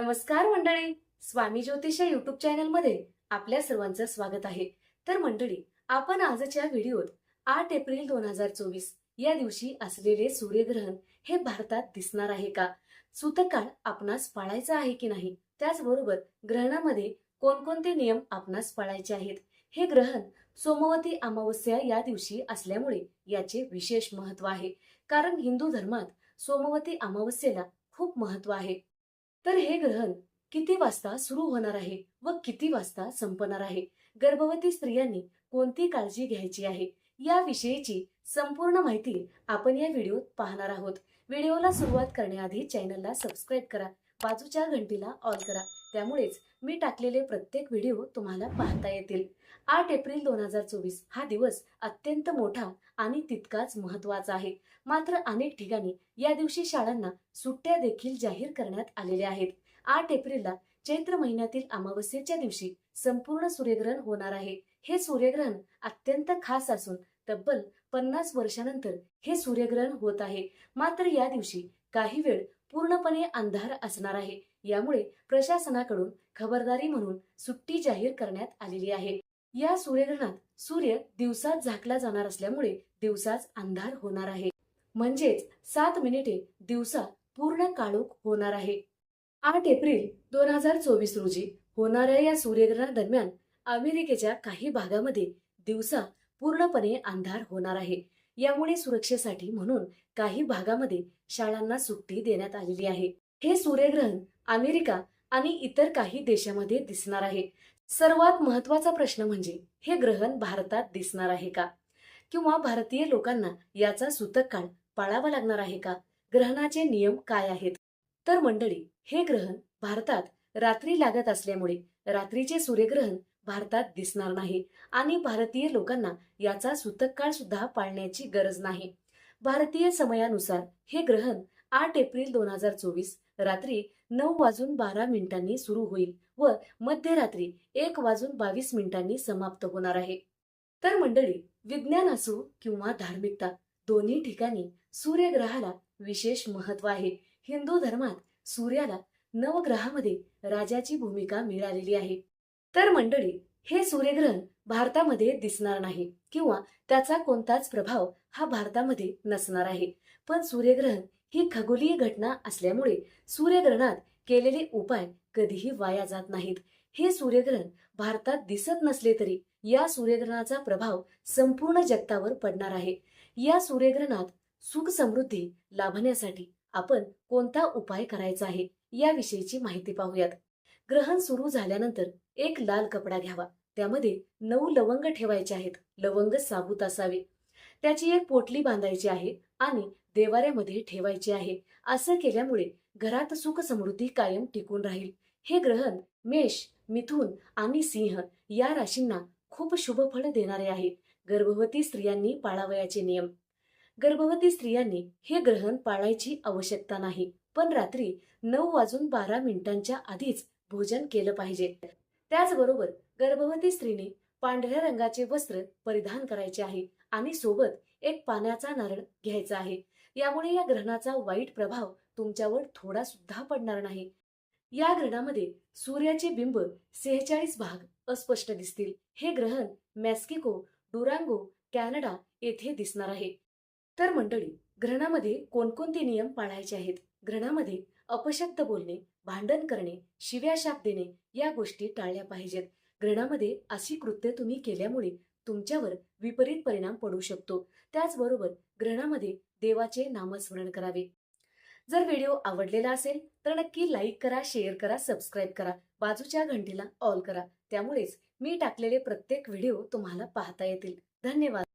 नमस्कार मंडळी. स्वामी ज्योतिष या युट्यूब चॅनलमध्ये आपल्या सर्वांचं स्वागत आहे. तर मंडळी आपण आजच्या व्हिडिओत आठ एप्रिल दोन हजार चोवीस या दिवशी असलेले सूर्यग्रहण हे भारतात दिसणार आहे का? सूतकाळ आपणास पाळायचा आहे की नाही? त्याचबरोबर ग्रहणामध्ये कोणकोणते नियम आपणास पाळायचे आहेत? हे ग्रहण सोमवती अमावस्या या दिवशी असल्यामुळे याचे विशेष महत्त्व आहे. कारण हिंदू धर्मात सोमवती अमावस्येला खूप महत्त्व आहे. तर हे ग्रहण किती वाजता सुरू होणार आहे व किती वाजता संपणार आहे? गर्भवती स्त्रियांनी कोणती काळजी घ्यायची आहे? याविषयीची संपूर्ण माहिती आपण या व्हिडिओत पाहणार आहोत. व्हिडिओला सुरुवात करण्याआधी चॅनलला सबस्क्राईब करा. बाजूच्या घंटीला ऑल करा. त्यामुळेच मी टाकलेले प्रत्येक व्हिडिओ तुम्हाला पाहता येतील. आठ एप्रिल दोन हजार चोवीस हा दिवस अत्यंत मोठा आणि तितकाच महत्त्वाचा आहे. मात्र अनेक ठिकाणी या दिवशी शाळांना सुट्ट्या देखील जाहीर करण्यात आलेल्या आहेत. आठ एप्रिलला चैत्र महिन्यातील अमावस्येच्या दिवशी संपूर्ण सूर्यग्रहण होणार आहे. हे सूर्यग्रहण अत्यंत खास असून तब्बल पन्नास वर्षानंतर हे सूर्यग्रहण होत आहे. मात्र या दिवशी काही वेळ पूर्णपणे अंधार असणार आहे. यामुळे प्रशासनाकडून खबरदारी म्हणून सुट्टी जाहीर करण्यात आलेली आहे. या सूर्यग्रहणात सूर्य दिवसात झाकला जाणार असल्यामुळे दिवसाच अंधार होणार आहे. म्हणजेच सात मिनिटे दिवसा पूर्ण काळोख होणार आहे. आठ एप्रिल दोन हजार चोवीस रोजी होणाऱ्या या सूर्यग्रहणादरम्यान अमेरिकेच्या काही भागामध्ये दिवसा पूर्णपणे अंधार होणार आहे. यामुळे सुरक्षेसाठी म्हणून काही भागामध्ये शाळांना सुट्टी देण्यात आलेली आहे. हे सूर्यग्रहण अमेरिका आणि इतर काही देशामध्ये दिसणार आहे. सर्वात महत्त्वाचा प्रश्न म्हणजे हे ग्रहण भारतात दिसणार आहे का? किंवा भारतीय लोकांना याचा सूतक काळ पाळावा लागणार आहे का? ग्रहणाचे नियम काय आहेत? तर मंडळी हे ग्रहण भारतात रात्री लागत असल्यामुळे रात्रीचे सूर्यग्रहण भारतात दिसणार नाही आणि भारतीय लोकांना याचा सूतक काळ सुद्धा पाळण्याची गरज नाही. भारतीय समयानुसार हे ग्रहण आठ एप्रिल दोन हजार चोवीस रात्री नऊ वाजून बारा मिनिटांनी सुरू होईल व मध्यरात्री एक वाजून बावीस मिनिटांनी समाप्त होणार आहे. तर मंडळी विज्ञान असो किंवा धार्मिकता दोन्ही ठिकाणी सूर्यग्रहाला विशेष महत्त्व आहे. हिंदू धर्मात सूर्याला नवग्रहामध्ये राजाची भूमिका मिळालेली आहे. तर मंडळी हे सूर्यग्रहण भारतामध्ये दिसणार नाही किंवा त्याचा कोणताच प्रभाव हा भारतामध्ये नसणार आहे. पण सूर्यग्रहण ही खगोलीय घटना असल्यामुळे सूर्यग्रहणात केलेले उपाय कधीही वाया जात नाहीत. हे सूर्यग्रहण भारतात दिसत नसले तरी या सूर्यग्रहणाचा प्रभाव संपूर्ण जगतावर पडणार आहे. या सूर्यग्रहणात सुख समृद्धी लाभण्यासाठी आपण कोणता उपाय करायचा आहे याविषयीची माहिती पाहूयात. ग्रहण सुरू झाल्यानंतर एक लाल कपडा घ्यावा. त्यामध्ये नऊ लवंग ठेवायचे आहेत. लवंग साबूत असावे. त्याची एक पोटली बांधायची आहे आणि देवाऱ्यामध्ये ठेवायची आहे. असं केल्यामुळे घरात सुख समृद्धी कायम टिकून राहील. हे ग्रहण मेष मिथुन आणि सिंह या राशींना खूप शुभ फळ देणारे आहे. गर्भवती स्त्रियांनी पाळावयाचे नियम. गर्भवती स्त्रियांनी हे ग्रहण पाळायची आवश्यकता नाही. पण रात्री नऊ वाजून बारा मिनिटांच्या आधीच भोजन केलं पाहिजे. त्याचबरोबर गर्भवती स्त्रीने पांढऱ्या रंगाचे वस्त्र परिधान करायचे आहे आणि सोबत एक पाण्याचा नारळ घ्यायचा आहे. यामुळे या ग्रहणाचा वाईट प्रभाव तुमच्यावर थोडा सुद्धा पडणार नाही. या ग्रहणामध्ये सूर्याचे बिंब सेहेचाळीस भाग अस्पष्ट दिसतील. हे ग्रहण मॅस्किको डुरांगो कॅनडा येथे दिसणार आहे. तर मंडळी ग्रहणामध्ये कोणकोणते नियम पाळायचे आहेत? ग्रहणामध्ये अपशब्द बोलणे भांडण करणे शिव्या शाप देणे या गोष्टी टाळल्या पाहिजेत. ग्रहणामध्ये अशी कृत्य तुम्ही केल्यामुळे तुमच्यावर विपरीत परिणाम पडू शकतो. त्याचबरोबर ग्रहणामध्ये देवाचे नामस्मरण करावे. जर व्हिडिओ आवडलेला असेल तर नक्की लाईक करा शेअर करा सबस्क्राईब करा. बाजूच्या घंटीला ऑल करा. त्यामुळेच मी टाकलेले प्रत्येक व्हिडिओ तुम्हाला पाहता येतील. धन्यवाद.